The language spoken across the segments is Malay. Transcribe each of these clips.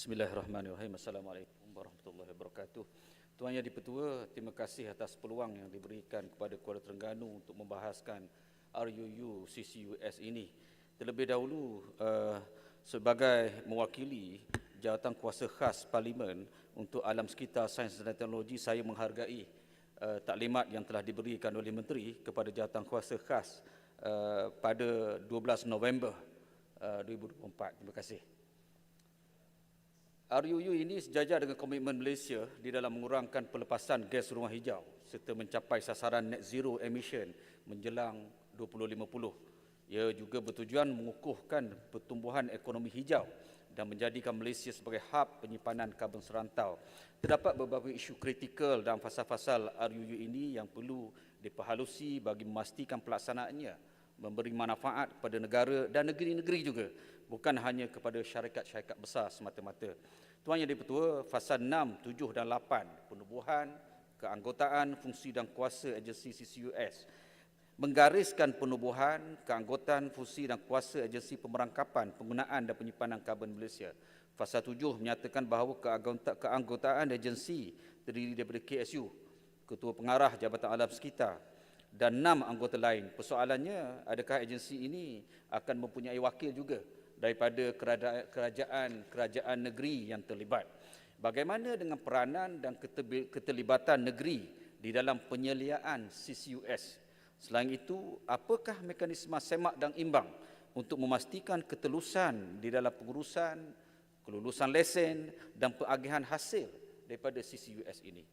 Bismillahirrahmanirrahim. Assalamualaikum warahmatullahi wabarakatuh. Tuan Yang Dipertua, terima kasih atas peluang yang diberikan kepada Kuala Terengganu untuk membahaskan RUU CCUS ini. Terlebih dahulu, uh, sebagai mewakili jawatan kuasa khas Parlimen untuk alam sekitar sains dan teknologi, saya menghargai uh, taklimat yang telah diberikan oleh Menteri kepada jawatan kuasa khas uh, pada 12 November uh, 2024. Terima kasih. RUU ini sejajar dengan komitmen Malaysia di dalam mengurangkan pelepasan gas rumah hijau serta mencapai sasaran net zero emission menjelang 2050. Ia juga bertujuan mengukuhkan pertumbuhan ekonomi hijau dan menjadikan Malaysia sebagai hub penyimpanan karbon serantau. Terdapat beberapa isu kritikal dalam fasal-fasal RUU ini yang perlu diperhalusi bagi memastikan pelaksanaannya memberi manfaat kepada negara dan negeri-negeri juga bukan hanya kepada syarikat-syarikat besar semata-mata. Tuan Yang Dipertua, Fasal 6, 7 dan 8, penubuhan, keanggotaan, fungsi dan kuasa agensi CCUS, menggariskan penubuhan, keanggotaan, fungsi dan kuasa agensi pemerangkapan, penggunaan dan penyimpanan karbon Malaysia. Fasal 7 menyatakan bahawa keanggotaan agensi terdiri daripada KSU, Ketua Pengarah Jabatan Alam Sekitar, dan enam anggota lain. Persoalannya, adakah agensi ini akan mempunyai wakil juga daripada kerajaan-kerajaan negeri yang terlibat. Bagaimana dengan peranan dan keterlibatan negeri di dalam penyeliaan CCUS? Selain itu, apakah mekanisme semak dan imbang untuk memastikan ketelusan di dalam pengurusan, kelulusan lesen dan pengagihan hasil daripada CCUS ini?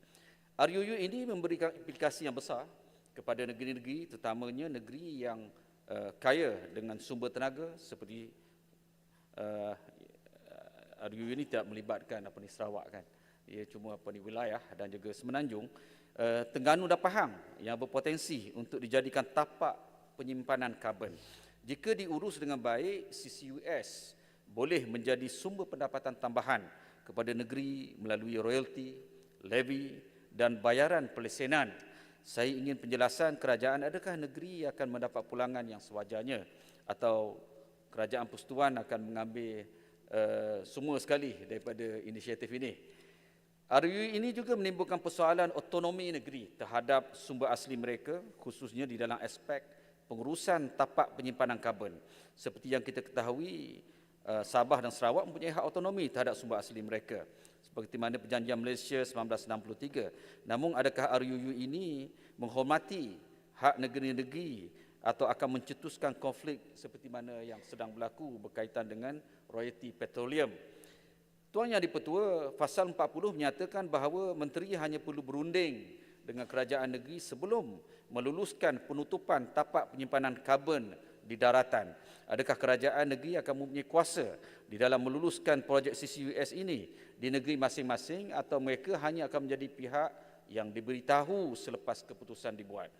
RUU ini memberikan implikasi yang besar kepada negeri-negeri, terutamanya negeri yang uh, kaya dengan sumber tenaga seperti uh, RU ini tidak melibatkan apa ni Sarawak kan. Ia cuma apa ni wilayah dan juga Semenanjung. Uh, Tengganu dan Pahang yang berpotensi untuk dijadikan tapak penyimpanan karbon. Jika diurus dengan baik, CCUS boleh menjadi sumber pendapatan tambahan kepada negeri melalui royalty, levy dan bayaran pelesenan. Saya ingin penjelasan kerajaan adakah negeri akan mendapat pulangan yang sewajarnya atau kerajaan persekutuan akan mengambil uh, semua sekali daripada inisiatif ini. RUU ini juga menimbulkan persoalan otonomi negeri terhadap sumber asli mereka khususnya di dalam aspek pengurusan tapak penyimpanan karbon. Seperti yang kita ketahui, uh, Sabah dan Sarawak mempunyai hak otonomi terhadap sumber asli mereka. Seperti mana perjanjian Malaysia 1963. Namun adakah RUU ini menghormati hak negeri-negeri atau akan mencetuskan konflik seperti mana yang sedang berlaku berkaitan dengan royalti petroleum. Tuan Yang Dipertua, Fasal 40 menyatakan bahawa menteri hanya perlu berunding dengan kerajaan negeri sebelum meluluskan penutupan tapak penyimpanan karbon di daratan. Adakah kerajaan negeri akan mempunyai kuasa di dalam meluluskan projek CCUS ini di negeri masing-masing atau mereka hanya akan menjadi pihak yang diberitahu selepas keputusan dibuat?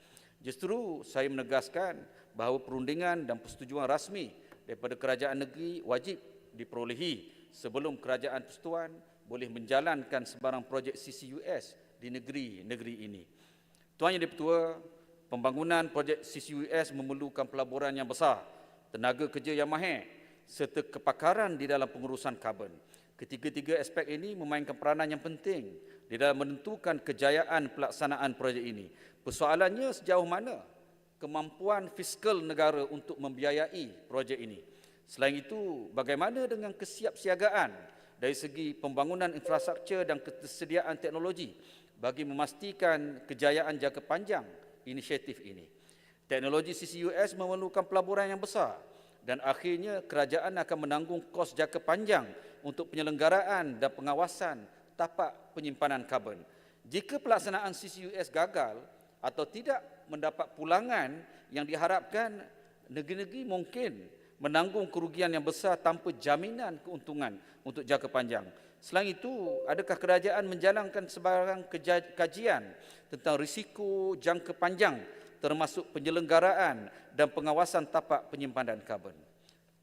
Justru saya menegaskan bahawa perundingan dan persetujuan rasmi daripada kerajaan negeri wajib diperolehi sebelum kerajaan persekutuan boleh menjalankan sebarang projek CCUS di negeri-negeri ini. Tuan Yang Dipertua, pembangunan projek CCUS memerlukan pelaburan yang besar, tenaga kerja yang mahir serta kepakaran di dalam pengurusan karbon. Ketiga-tiga aspek ini memainkan peranan yang penting di dalam menentukan kejayaan pelaksanaan projek ini. Persoalannya sejauh mana kemampuan fiskal negara untuk membiayai projek ini. Selain itu, bagaimana dengan kesiapsiagaan dari segi pembangunan infrastruktur dan ketersediaan teknologi bagi memastikan kejayaan jangka panjang inisiatif ini. Teknologi CCUS memerlukan pelaburan yang besar dan akhirnya kerajaan akan menanggung kos jangka panjang untuk penyelenggaraan dan pengawasan tapak penyimpanan karbon. Jika pelaksanaan CCUS gagal atau tidak mendapat pulangan yang diharapkan, negeri-negeri mungkin menanggung kerugian yang besar tanpa jaminan keuntungan untuk jangka panjang. Selain itu, adakah kerajaan menjalankan sebarang kajian tentang risiko jangka panjang termasuk penyelenggaraan dan pengawasan tapak penyimpanan karbon?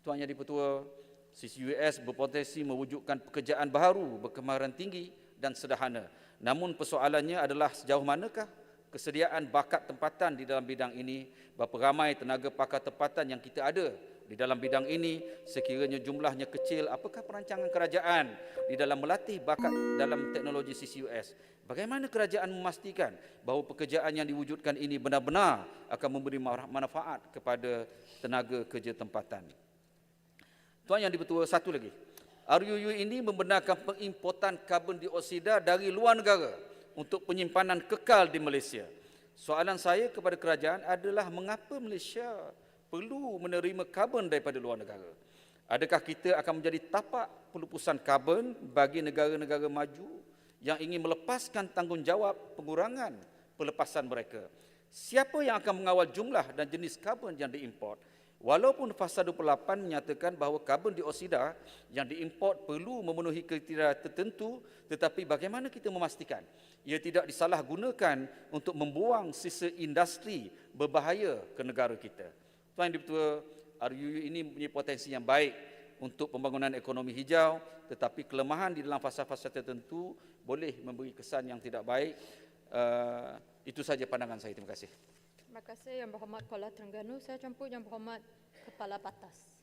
Tuan Yang Dipertua, CCUS berpotensi mewujudkan pekerjaan baru berkemahiran tinggi dan sederhana. Namun persoalannya adalah sejauh manakah kesediaan bakat tempatan di dalam bidang ini, berapa ramai tenaga pakar tempatan yang kita ada Di dalam bidang ini, sekiranya jumlahnya kecil, apakah perancangan kerajaan di dalam melatih bakat dalam teknologi CCUS? Bagaimana kerajaan memastikan bahawa pekerjaan yang diwujudkan ini benar-benar akan memberi manfaat kepada tenaga kerja tempatan? Tuan Yang Dipertua, satu lagi. RUU ini membenarkan pengimportan karbon dioksida dari luar negara untuk penyimpanan kekal di Malaysia. Soalan saya kepada kerajaan adalah mengapa Malaysia perlu menerima karbon daripada luar negara? Adakah kita akan menjadi tapak pelupusan karbon bagi negara-negara maju yang ingin melepaskan tanggungjawab pengurangan pelepasan mereka? Siapa yang akan mengawal jumlah dan jenis karbon yang diimport? Walaupun fasa 28 menyatakan bahawa karbon dioksida yang diimport perlu memenuhi kriteria tertentu tetapi bagaimana kita memastikan ia tidak disalahgunakan untuk membuang sisa industri berbahaya ke negara kita. Tuan Dipertua, RUU ini mempunyai potensi yang baik untuk pembangunan ekonomi hijau tetapi kelemahan di dalam fasa-fasa tertentu boleh memberi kesan yang tidak baik. Uh, itu saja pandangan saya. Terima kasih. Terima kasih Yang Berhormat Kuala Terengganu. Saya jemput Yang Berhormat Kepala Batas.